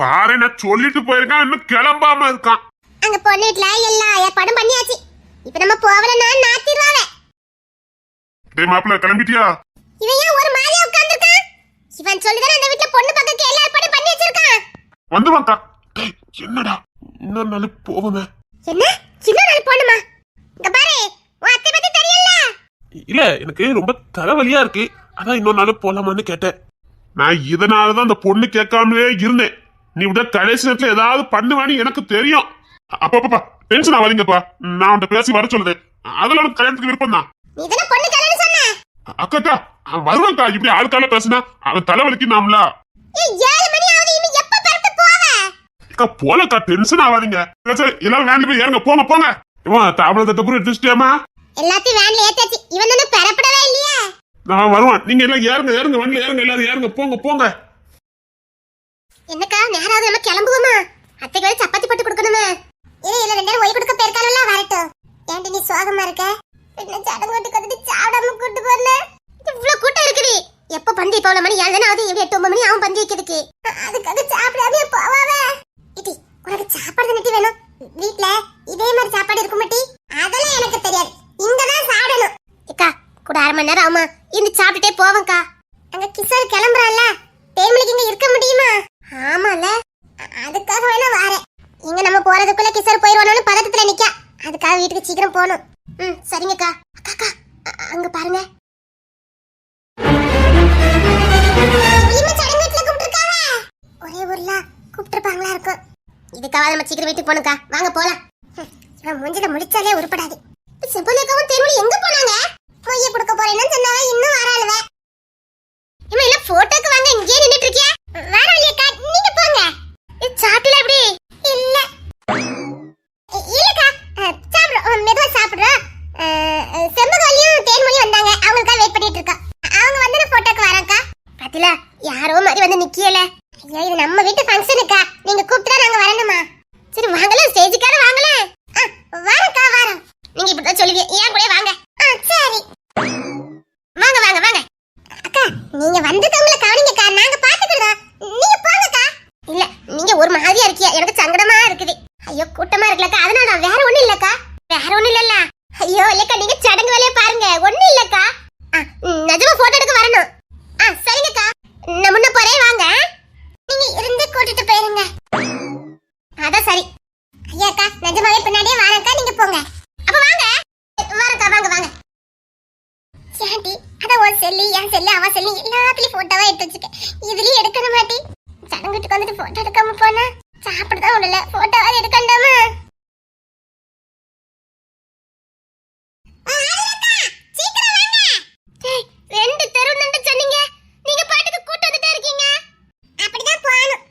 பாரு நான் சொல்லிட்டு போயிருக்கான் இன்னும் கிளம்பாம இருக்கான். அங்க பொண்ணு வீட்டுல எல்லா ஏற்பாடும் பண்ணியாச்சு. இப்ப நம்ம போகலன்னா நாத்திடுவாவே. டேய் கிளம்பிட்டியா? இவன் ஏன் ஒரு மாதிரியா உட்கார்ந்திருக்கான்? இவன் சொல்லுதானே அந்த வீட்டுல பொண்ணு பக்கத்துக்கு எல்லா ஏற்பாடும் பண்ணி வச்சிருக்கான்? வந்து வாக்கா டேய் என்னடா? இன்னொரு நாள் போவோமே. என்ன? சின்ன நாள் பொண்ணுமா இங்க பாரு உன் அத்தை பத்தி தெரியல. இல்ல எனக்கு ரொம்ப தலைவலியா இருக்கு. அதான் இன்னொரு நாள் போலாமான்னு கேட்டேன். நான் இதனாலதான் அந்த பொண்ணு கேட்காமலே இருந்தேன். நீ விட கடைசி நேரத்துல ஏதாவது பண்ணுவான்னு எனக்கு தெரியும். அப்பப்பா டென்ஷன் ஆகாதீங்கப்பா. நான் அவன்கிட்ட பேசி வர சொல்லுது அதெல்லாம் உனக்கு கல்யாணத்துக்கு விருப்பம் தான். அக்காக்கா வருவான்க்கா. இப்படி ஆளுக்கால பேசுனா அவன் தலைவலிக்கு நாமலா போலக்கா டென்ஷன் ஆகாதீங்க. சரி, எல்லாரும் வேண்டி போய் ஏறுங்க. போங்க போங்க. இவன் தாவள தட்ட பூரா எடுத்துட்டியாமா எல்லாத்தையும் வேன்ல ஏத்தாச்சு இவன் தானே பெறப்படவே இல்லையே. நான் வருவான். நீங்க எல்லாம் ஏறுங்க ஏறுங்க வண்டியில ஏறுங்க எல்லாரும் ஏறுங்க. போங்க போங்க. நேராவது நம்ம கிளம்புவோமா? அத்தைக்கு வேற சப்பாத்தி போட்டு கொடுக்கணுமே. இரு இல்ல ரெண்டு பேரும் ஒய் கொடுக்க போயிருக்கானுல வரட்டும். ஏன்டி நீ சோகமா இருக்க? என்ன சடங்கு வீட்டுக்கு வந்துட்டு சாப்பிடாம கூட்டு போன? இவ்வளவு கூட்டம் இருக்குது எப்ப பந்தி இப்ப மணி? ஏழு தானே ஆகுது? எட்டு ஒன்பது மணி அவன் பந்தி வைக்கிறதுக்கு? அதுக்காக சாப்பிடாம போவாவே. இடி உனக்கு சாப்பாடு நட்டி வேணும்? வீட்ல இதே மாதிரி சாப்பாடு இருக்கும் மாட்டி அதெல்லாம் எனக்கு தெரியாது. இங்கதான் சாப்பிடணும். அக்கா கூட அரை மணி நேரம் ஆமா இந்த சாப்பிட்டுட்டே போவேன்க்கா. அங்க கிஷோர் கிளம்புறான்ல. தேமலிக்கு இங்க இருக்க முடியுமா? ஆமால. அதுக்காக வேணா வாரேன். இங்க நம்ம போறதுக்குள்ள கிசர் போயிருவானு பதட்டத்துல நிக்க. அதுக்காக வீட்டுக்கு சீக்கிரம் போகணும். ம் சரிங்கக்கா. அக்கா அங்க பாருங்க. வீட்டுல ஒரே ஊர்ல கூப்பிட்டுருப்பாங்களா இருக்கும். இதுக்காக நம்ம சீக்கிரம் வீட்டுக்கு போகணுக்கா வாங்க போலாம். ஹம், இவன் மூஞ்சில முடிச்சாலே உருப்படாது. செப்பலேக்காவும் தேர்மொழி எங்க போனாங்க? பொய்ய கொடுக்க போறேன்னு சொன்னாவே இன்னும் வராளுவ இம்மா இல்ல போட்டோக்கு வாங்க இங்கே நின்னுட்டு இருக்கியா வேற வழியக்கா நீங்க போங்க இது சாப்பிடல எப்படி இல்ல இ- இல்லக்கா அஹ், சாப்பிடுறோம் அஹ், மெதுவா சாப்பிடுறோம் அஹ், அஹ், செம்பகவல்லியும் தேன்மொழியும் வந்தாங்க அவங்களுக்காக வெயிட் பண்ணிட்டு இருக்கா அவங்க வந்து நான் போட்டோக்கு வரேன்க்கா பாத்தீங்களா யாரோ மாதிரி வந்து நிக்கல ஐயோ இது நம்ம வீட்டு ஃபங்க்ஷனுக்கா நீங்க கூப்பிட்டா நாங்க வரணுமா சரி வாங்கல ஸ்டேஜுக்கார வாங்கல வரேன்க்கா வரேன் நீங்க இப்படிதான் சொல்லுவீங்க ஏன் கூட வாங்க ஆ சரி வாங்க வாங்க வாங்க அக்கா நீங்க வந்ததவங்கள கவனிங்கக்கா நாங்க பாத்துக்கிறோம் நீங்க போங்கக்கா இல்ல நீங்க ஒரு மாதிரியா இருக்கியா எனக்கு சங்கடமா இருக்குது ஐயோ கூட்டமா இருக்குல்லக்கா அதனால நான் வேற ஒண்ணும் இல்லக்கா வேற ஒண்ணும் இல்லல்ல ஐயோ இல்லக்கா நீங்க சடங்கு வேலையை பாருங்க ஒண்ணும் இல்லக்கா ஆ, ம், நிஜமா போட்டோ எடுக்க வரணும் ஆ சரிங்கக்கா நான் முன்ன போறேன் வாங்க நீங்க இருந்து கூட்டிட்டு போயிருங்க அதான் சரி ஐயாக்கா நிஜமாவே பின்னாடியே வாரக்கா நீங்க போங்க அப்ப வாங்க வரக்கா வாங்க வாங்க ஏன்டி அதான் செல்லி என் செல்லி அவ செல்லி எல்லாத்துலயும் போட்டோவா எடுத்து வச்சுக்க இதுலயும் எடுக்கணும் மாட்டி. சடங்குட்டுக்கு வந்துட்டு போட்டோ எடுக்காம போனா சாப்பிடதான் விடல போட்டோவா எடுக்கண்டாமா ரெண்டு தெரு நின்று சொன்னீங்க நீங்க பாட்டுக்கு கூட்டு வந்துட்டே இருக்கீங்க அப்படிதான் போகணும்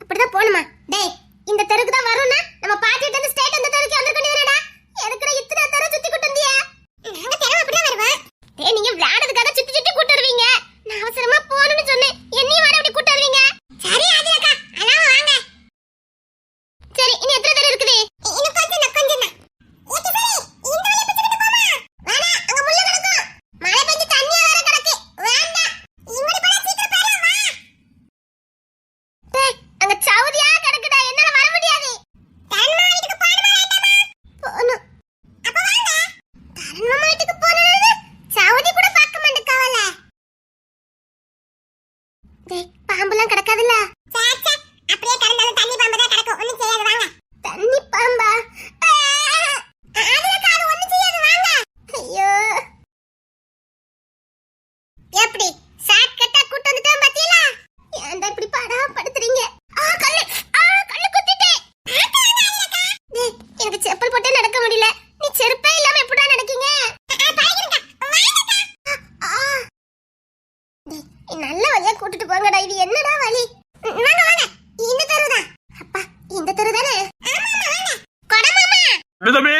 அப்படிதான் போகணுமா டேய் இந்த தெருக்கு தான் வரும்னா நம்ம பாட்டிட்டு இருந்து ஸ்டேட் அந்த தெருக்கு வந்து கொண்டு வரடா எதுக்குடா இத்தனை தெரு சுத்தி கூட்டு வந்தியா நாங்க தெரு அப்படிதான் வருவோம் டேய் நீங்க விளையாடுறதுக்காக சுத்தி சுத்தி கூட்டு வருவீங்க நான் அவசரமா போகணும்னு சொன்னேன் என்னையும் வர அப்படி கூட்டு வருவீங்க சரி ஆதிலக்கா அலாம வாங்க சரி இனி எத்தனை தெரு இருக்குது இன்னும் கொஞ்சம் தான் கொஞ்சம் தான் ஏத்து சரி இந்த வழியா பிடிச்சிட்டு போமா வேணா அங்க முள்ள கிடக்கும் மழை பெஞ்சு தண்ணியா வேற கிடக்கு வேண்டாம் இங்கடி போனா சீக்கிரம் போயிடலாம் வா டேய் அங்க சவுதியா கிடக்குடா என்னால வர முடியாது தரண்மா வீட்டுக்கு போணுமா வேண்டாமா போணும் அப்ப வாங்க தரண்மா வீட்டுக்கு போறது சவுதி கூட பார்க்க மாட்டேக்காவல டேய் பாம்புலாம் கிடக்காதுல்ல? அப்படியே கடந்தாலும் தண்ணி பாம்பு தான் கிடக்கும். ஒண்ணும் செய்யாது வாங்க. தண்ணி பாம்பா அதுல காது ஒண்ணும் செய்யாது வாங்க ஐயோ எப்படி ஷார்ட் கட்டா கூட்டு வந்துட்டோம் பாத்தீங்களா ஏன்டா இப்படி பாடா படுத்துறீங்க ஆ கல்லு ஆ கல்லு குத்திட்டேன் டேய், எனக்கு செப்பல் போட்டே நடக்க முடியல நீ செருப்பே இல்லாம எப்படிடா நடக்கீங்க நல்ல வழியா கூட்டிட்டு போங்கடா. இது என்னடா வழி? வாங்க வாங்க. இந்த தெருதான் அப்பா இந்த தெரு தானே? தம்பி?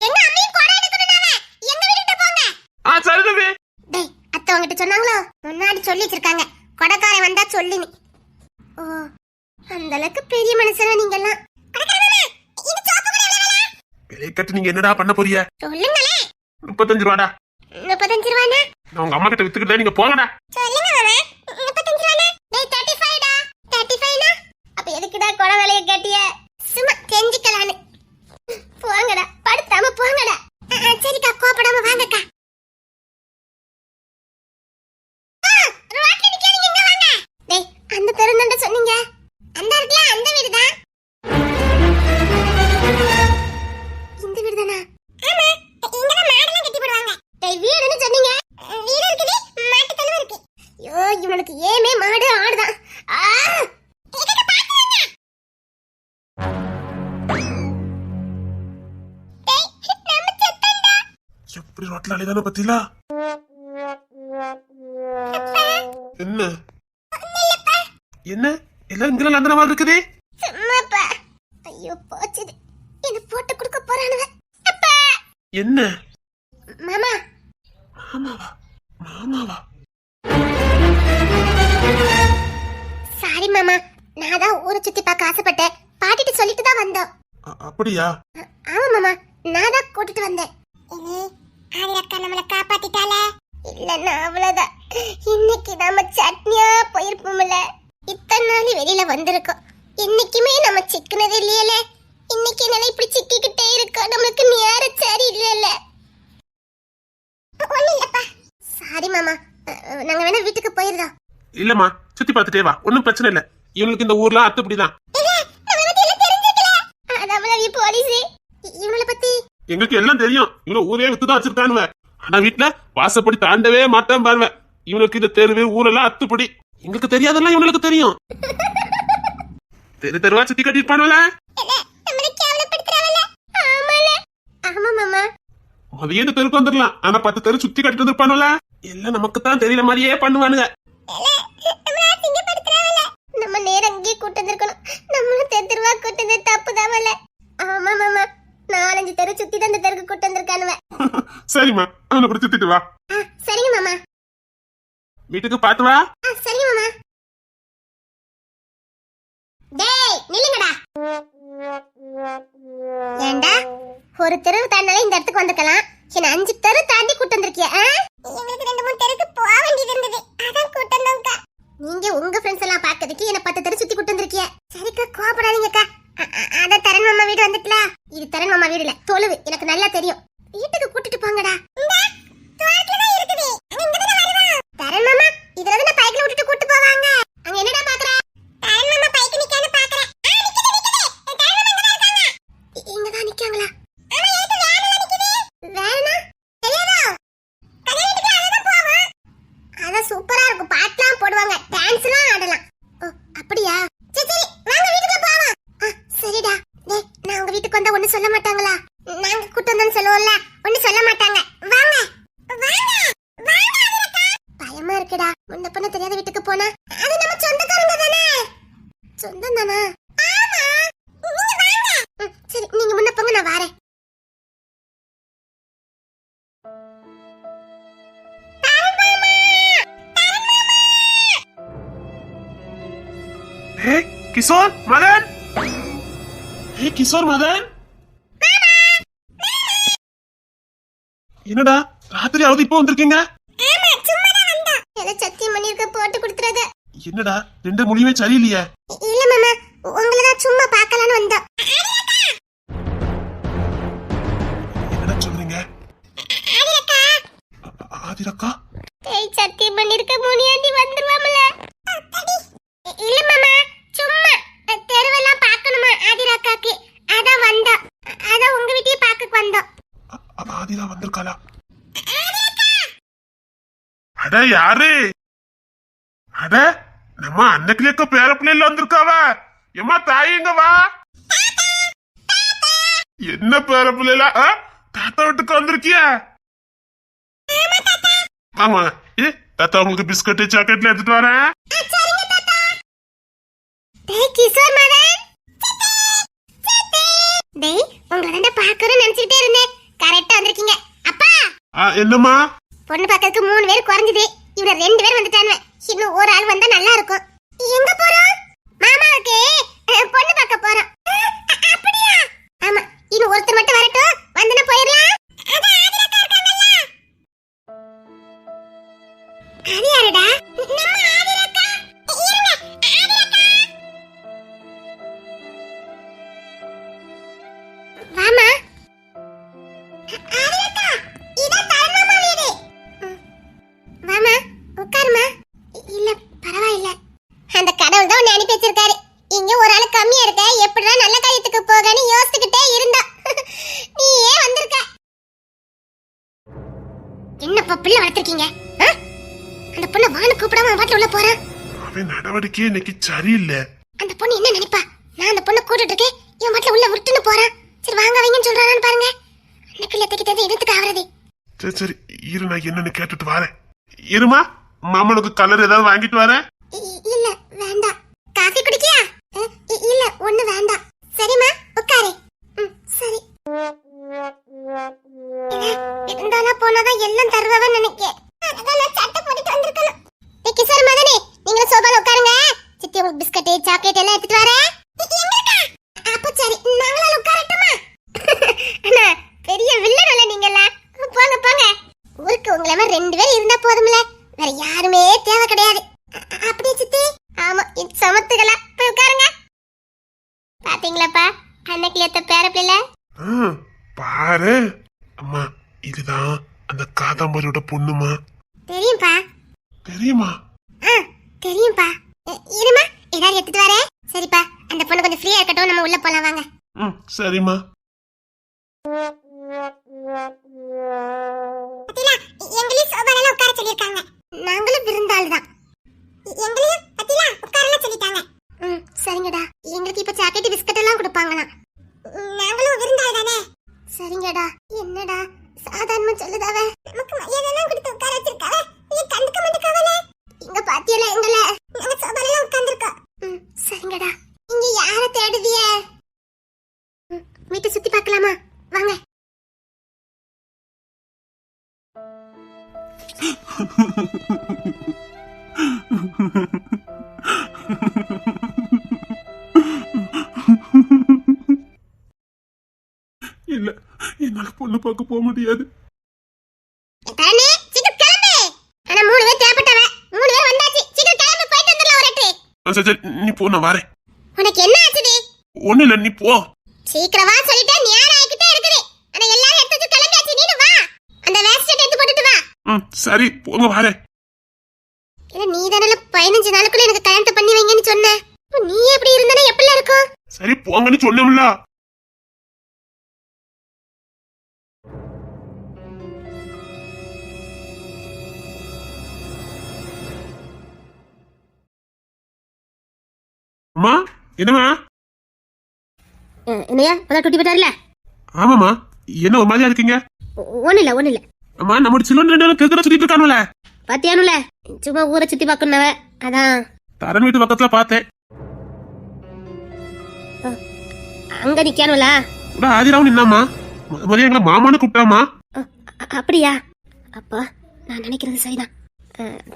எங்க அம்மையும் கொடை எடுக்கணும்னாவே எங்க வீட்டுக்கு போங்க. ஆ சரி தம்பி. டேய் அத்தை உங்ககிட்ட சொன்னாங்களோ? முன்னாடி சொல்லி வச்சிருக்காங்க. கொடைக்காரன் வந்தா சொல்லு நீ. ஓ அந்த அளவுக்கு பெரிய மனுஷனா நீங்க எல்லாம் விலை? கட்டு நீங்க என்னடா பண்ண போறிய சொல்லுங்களே முப்பத்தஞ்சு ரூபாடா. முப்பத்தஞ்சு ரூபானா நான் உங்க அம்மா கிட்ட வித்துக்கிட்டேன் நீங்க போங்கடா. இவனுக்கு ஏமே மாடு ஆடுதான். எப்படி ரோட்ல அலைதானே பத்திலா? என்ன? என்ன? எல்லாம் இங்கெல்லாம் அந்த மாதிரி இருக்குதே? சும்மாப்பா. ஐயோ போச்சுது. என்ன போட்டு கொடுக்க என்ன? ஆசைப்பட்டேன் பாட்டிட்டு சொல்லிட்டு தான் வந்தோம். அப்படியா? ஆமா மாமா நான் தான் கூட்டிட்டு வந்தேன். ஆதிரக்கா நம்மள காப்பாத்திட்டால இல்லன்னா அவ்வளவுதான். இன்னைக்கு நாம சட்னியா போயிருப்போம்ல. இத்தனை நாள் வெளியில வந்திருக்கோம். இன்னைக்குமே நம்ம சிக்கினது இல்லையல? இன்னைக்கு என்னால இப்படி சிக்கிக்கிட்டே இருக்கோம் நம்மளுக்கு நேர சரி இல்லைல்ல ஒண்ணு இல்லப்பா. சாரி மாமா. நாங்க வேணா வீட்டுக்கு போயிருந்தோம் இல்லம்மா சுத்தி பார்த்துட்டே வா. ஒன்னும் பிரச்சனை இல்ல. இவங்களுக்கு இந்த ஊர்ல அத்துப்படிதான். இவங்கள பத்தி எங்களுக்கு எல்லாம் தெரியும். இவங்க ஊரே வித்துதான் வச்சிருக்கானுவ. ஆனா வீட்டுல வாசப்படி தாண்டவே மாட்டேன் பாருவேன் இவனுக்கு இந்த தெருவு ஊரெல்லாம் அத்துப்படி. எங்களுக்கு தெரியாதெல்லாம் இவனுக்கு தெரியும். தெரு தெருவா சுத்தி ஆமா மாமா. அதையே இந்த தெருக்கு வந்துடலாம். ஆனா பத்து தெரு சுத்தி கட்டிட்டு வந்திருப்பானுல எல்லாம் நமக்கு தான் தெரியல மாதிரியே பண்ணுவானுங்க நம்ம நேரம் அங்கேயே கூட்டு வந்திருக்கணும் நம்மளும் தெரு தெருவா கூட்டு வந்து தப்பு தாவல ஆமா மாமா நாலஞ்சு தெரு சுத்தி தான் இந்த தெருக்கு கூட்டு வந்திருக்கானுவ சரிம்மா அவனை சுத்திட்டு வா. சரிங்க மாமா. வீட்டுக்கு பாத்து வா. சரிங்க மாமா. டேய் நில்லுங்கடா. ஏண்டா? ஒரு தெரு தாண்டாலே இந்த இடத்துக்கு வந்திருக்கலாம். என்ன அஞ்சு கிஷோர் மதன் ஏய் கிஷோர் மதன் என்னடா ராத்திரி ஆகுது இப்போ வந்திருக்கீங்க? என்னடா ரெண்டு மொழியுமே சரியில்லையே? இல்ல மாமா உங்களை தான் சும்மா பார்க்கலான்னு வந்தோம். என்னடா சொல்றீங்க? ஆதிரக்கா டேய் சத்தியம் பண்ணிருக்க முனியாண்டி வந்துருவாமல. இல்ல மாமா சும்மா தெருவெல்லாம் பார்க்கணுமா ஆதிராக்காக்கு அதான் வந்தோம் அதான் உங்க வீட்டையே பார்க்க வந்தோம் அ- அ- பார்த்திருக்காளா அட யாரு? அட நம்ம அன்னைக்குலேக்க பேர பிள்ளைல வந்திருக்காவ. எம்மா தாயிங்க வா. என்ன பேர பிள்ளைல தாத்தா வீட்டுக்கு வந்திருக்கிய. ஆமா. ஏ தாத்தா உங்களுக்கு பிஸ்கட் சாக்லேட்ல எடுத்துட்டு வரேன். டேய் கிஷோர் மதன் டேய் உங்களை ரெண்ட பார்க்கணும்னு நினைச்சிட்டே இருந்தேன் கரெக்டா வந்திருக்கீங்க அப்பா ஆ, என்னம்மா? பொண்ணு பார்க்கறதுக்கு மூணு பேர் குறைஞ்சது. இவர ரெண்டு பேர் வந்துட்டானுவ. இன்னும் ஒரு ஆள் வந்தா நல்லா இருக்கும். எங்க போறோம்? மாமாவுக்கு பொண்ணு பார்க்க போறோம். அப்படியா? ஆமா இன்னும் ஒருத்தர் மட்டும் வரட்டும். வந்தனா போயிடலாம். அது யாருடா? நம்ம நடவடிக்கையே இன்னைக்கு சரியில்லை. அந்த பொண்ணு என்ன நினைப்பா? நான் அந்த பொண்ணை கூட்டிட்டு இருக்கேன். இவன் பாட்டுல உள்ள விட்டுன்னு போறான். சரி வாங்க வைங்கன்னு சொல்றானான்னு பாருங்க. அந்த பிள்ளை தைக்கிறது இடத்துக்கு ஆவறது? சரி சரி இரு நான் என்னன்னு கேட்டுட்டு வரேன். இருமா மாமனுக்கு கலர் ஏதாவது வாங்கிட்டு வரேன்? இல்ல வேண்டாம். காஃபி குடிக்கியா? இல்ல ஒண்ணு வேண்டாம். சரிம்மா உட்காரு. சரி. இருந்தாலா போனாதான் எல்லாம் தருவவன் நினைக்க அதான் நான் சட்டை போட்டுட்டு வந்திருக்கணும் ஏய் கிஷோர் மதனே நீங்க சோபால உட்காருங்க சித்தி உங்களுக்கு பிஸ்கட் சாக்லேட் எல்லாம் எடுத்துட்டு வரேன் அப்ப சரி நாங்களும் உட்காரட்டுமா அண்ணா பெரிய வில்லன் இல்ல நீங்களா போங்க போங்க ஊருக்கு உங்களை மாதிரி ரெண்டு பேர் இருந்தா போதும்ல வேற யாருமே தேவை கிடையாது அ- அ- அப்படியே சித்தி ஆமா இது சமத்துகளா போய் உட்காருங்க பாத்தீங்களாப்பா அன்னைக்கு ஏத்த பேர பிள்ளை ஆ, பாரு அம்மா இதுதான் அந்த காதாம்பரியோட பொண்ணுமா தெரியும்பா தெரியுமா ஆ தெரியும்பா இ- இருமா ஏதாவது எடுத்துட்டு வரேன் சரிப்பா அந்த பொண்ணு கொஞ்சம் ஃப்ரீயா இருக்கட்டும் நம்ம உள்ள போலாம் வாங்க. ம் சரிம்மா. எங்களையும் சோபால உட்கார சொல்லிருக்காங்க நாங்களும் விருந்தாள் தான் எங்களையும் பத்திலா உட்காரல சொல்லிட்டாங்க. ம் சரிங்கடா. எங்களுக்கு இப்ப சாக்லேட் பிஸ்கட் எல்லாம் கொடுப்பாங்களாம். நாங்களும் விருந்தாள் தானே சரிங்கடா. என்னடா? சாதாரணமா சொல்லுதாவ? நமக்கு மரியாதை எல்லாம் கொடுத்து உட்கார வச்சிருக்காவ? நீ கண்டுக்க மாட்டேக்காவல இங்க பாத்தியல எங்கள. நாங்க சோபால உட்கார்ந்திருக்கோம். ம் சரிங்கடா. இங்க யார தேடுவிய? வீட்டை சுத்தி பார்க்கலாமா? வாங்க. இல்ல என்னால பொண்ணு பார்க்க போக முடியாது. சரி சரி நீ போ நான் வரேன். உனக்கு என்ன ஆச்சுடி? ஒண்ணு இல்ல நீ போ. சீக்கிரம் வா சொல்லிட்டேன் நேரம் ஆகிட்டே இருக்குது. ஆனா எல்லாரும் எடுத்து வச்சு கிளம்பியாச்சு. நீனு வா. அந்த வேஸ்ட் எடுத்து போட்டுட்டு வா. ம் சரி போங்க வரேன் இல்ல நீ தானே பதினஞ்சு நாளுக்குள்ள எனக்கு கல்யாணத்தை பண்ணி வைங்கன்னு சொன்ன. நீ எப்படி இருந்தனா எப்படி இருக்கும்? சரி போங்கன்னு சொன்னோம்ல அம்மா என்னம்மா? என்னையா? அதான் குட்டி போட்டார்ல ஆமாம்மா. என்ன ஒரு மாதிரியா இருக்கீங்க? ஒண்ணு இல்ல ஒண்ணு இல்ல அம்மா நம்ம சிலோன் ரெண்டு பேரும் கேட்கற சொல்லிட்டு இருக்கானுல பாத்தியானுல சும்மா ஊரை சுத்தி பார்க்கணுவ அதான். தரன் வீட்டு பக்கத்துல பார்த்தேன். அங்க நிக்கானுல கூட ஆதிராவும் நின்னாமா முதல்ல எங்களை மாமான்னு கூப்பிட்டாமா அப்படியா? அப்பா நான் நினைக்கிறது சரிதான்.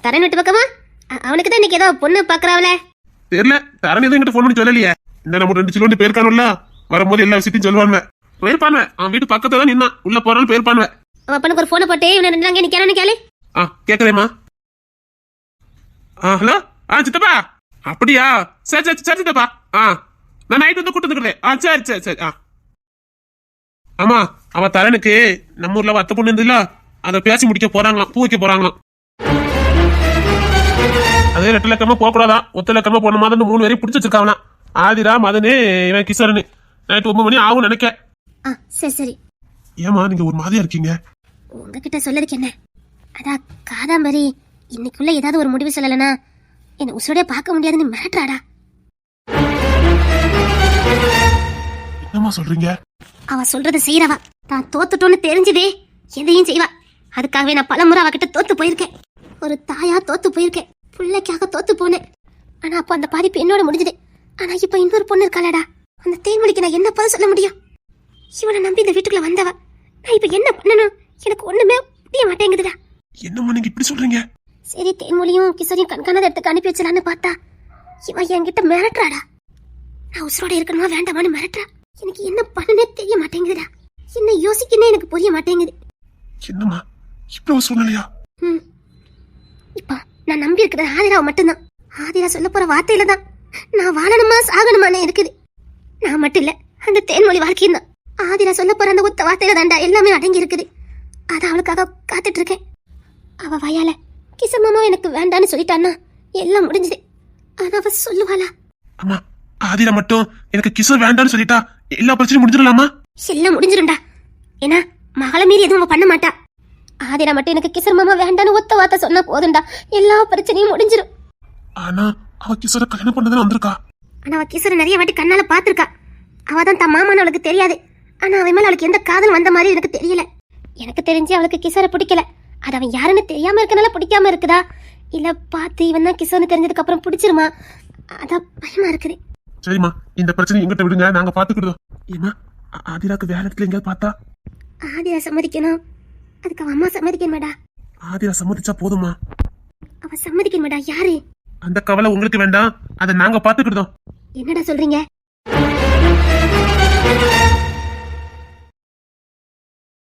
தரன் வீட்டு பக்கமா? அவனுக்கு தான் இன்னைக்கு ஏதோ பொண்ணு பாக்குறாவல தெரியல தரன் எதுவும் என்கிட்ட ஃபோன் பண்ணி சொல்லலையே. இந்த நம்ம ரெண்டு சிலோண்டு போயிருக்கானுல்ல வரும்போது எல்லா விஷயத்தையும் சொல்லுவாங்க போயிருப்பானுவ. அவன் வீட்டு பக்கத்துல தான் நின்னான். உள்ள போறான்னு போயிருப்பானுவ. அவன் அப்பனுக்கு ஒரு போனை போட்டு இவனை அங்கே நிக்கானு கேளு. ஆ கேக்குறேம்மா. ஆ ஹலோ? ஆ சித்தப்பா. அப்படியா? சரி சரி சரி சித்தப்பா. ஆ நான் நைட் வந்து கூட்டு வந்துக்கிறேன். ஆ சரி சரி சரி ஆ. ஆமா அவ தரனுக்கு நம்ம ஊர்ல வத்த பொண்ணு இருந்துல அதை பேசி முடிக்க போறாங்களாம். பூ வைக்க போறாங்களாம். அதே ரெட்டு லக்கமா போக கூடாதான் ஒத்த லக்கமா போன மாதிரி மூணு பேரையும் பிடிச்சி வச்சிருக்காங்களாம். ஆதிரா மதனு இவன் கிஷோரனு. நைட் ஒன்பது மணி ஆகும் நினைக்க ஆ சரி சரி. ஏமா நீங்க ஒரு மாதிரியா இருக்கீங்க? உங்ககிட்ட சொல்லதுக்கு என்ன? அதான் காதாம்பரி இன்னைக்குள்ள ஏதாவது ஒரு முடிவு சொல்லலைன்னா என்ன உசுரோட பார்க்க முடியாதுன்னு மிரட்டுறாடா. என்னம்மா சொல்றீங்க? அவ சொல்றத செய்யறவா தான் தோத்துட்டோன்னு தெரிஞ்சுதே எதையும் செய்வா. அதுக்காகவே நான் பலமுறை அவகிட்ட தோத்து போயிருக்கேன். ஒரு தாயா தோத்து போயிருக்கேன். பிள்ளைக்காக தோத்து போனேன். ஆனா அப்ப அந்த பாதிப்பு என்னோட முடிஞ்சது. ஆனா இப்ப இன்னொரு பொண்ணு இருக்காளடா. அந்த தேன்மொழிக்கு நான் என்ன பதில் சொல்ல முடியும்? இவனை நம்பி இந்த வீட்டுக்குள்ள வந்தவ நான் இப்ப என்ன பண்ணணும்? எனக்கு ஒண்ணுமே முடிய மாட்டேங்குதுடா. என்னம்மா நீங்க இப்படி சொல்றீங்க? சரி தேன்மொழியும் கிசரியும் கண்காணாத இடத்துக்கு அனுப்பி வச்சலான்னு பார்த்தா இவன் என்கிட்ட மிரட்டுறாடா. நான் உசுரோட இருக்கணுமா வேண்டாமான்னு மிரட்டுறா. எனக்கு என்ன பண்ணுனே தெரிய மாட்டேங்குதுடா. என்ன யோசிக்கனே எனக்கு புரிய மாட்டேங்குது. என்னம்மா ஒரு சூழ்நிலையா? ம். இப்போ நான் நம்பி இருக்கிறது ஆதிராவை மட்டும்தான். ஆதிரா சொல்ல போற வார்த்தையில தான் நான் வாழணுமா சாகணுமான்னு இருக்குது. நான் மட்டும் இல்ல அந்த தேன்மொழி வாழ்க்கையும் தான் ஆதிரா சொல்ல போற அந்த ஒத்த வார்த்தையில தாண்டா எல்லாமே அடங்கி இருக்குது அத அவளுக்காக காத்துட்டு இருக்கேன் அவ வாயால கிசமாமா எனக்கு வேண்டான்னு சொல்லிட்டான்னா எல்லாம் முடிஞ்சது. ஆனா அவ சொல்லுவாளா? அம்மா ஆதிரா மட்டும் எனக்கு கிஷோர் வேண்டாம்னு சொல்லிட்டா எல்லா பிரச்சனையும் முடிஞ்சிடலாமா? எல்லாம் முடிஞ்சிரும்டா ஏன்னா மகளை மீறி எதுவும் பண்ண மாட்டா. ஆதிரா மட்டும் எனக்கு கிசர் மாமா வேண்டான்னு ஒத்த வார்த்தை சொன்னா போதும்டா. எல்லா பிரச்சனையும் முடிஞ்சிரும் ஆனா அவ கிஷோர கல்யாணம் பண்ணதானே வந்திருக்கா. ஆனா அவ கிசரை நிறைய வாட்டி கண்ணால பாத்திருக்கா அவ தான் தன் மாமான்னு அவளுக்கு தெரியாது. ஆனா அவன் மேல அவளுக்கு எந்த காதல் வந்த மாதிரி எனக்கு தெரியல. எனக்கு தெரிஞ்சு அவளுக்கு கிசரை பிடிக்கல. அது அவன் யாருன்னு தெரியாம இருக்கனால பிடிக்காம இருக்குதா? இல்ல பார்த்து இவன் தான் கிசோன்னு தெரிஞ்சதுக்கு அப்புறம் பிடிச்சிருமா? அதான் பயமா இருக்குது. சரிம்மா இந்த பிரச்சனை எங்கிட்ட விடுங்க. நாங்க பாத்துக்கிட்டோம் ஏமா ஆதிராக்கு வேற இடத்துல எங்கேயாவது பார்த்தா? ஆதிரா சம்மதிக்கணும். அதுக்கு அவன் அம்மா சம்மதிக்கணுமாடா? ஆதிரா சம்மதிச்சா போதுமா அவ சம்மதிக்கணுமாடா? யாரு? அந்த கவலை உங்களுக்கு வேண்டாம். அதை நாங்க பாத்துக்கிட்டோம் என்னடா சொல்றீங்க?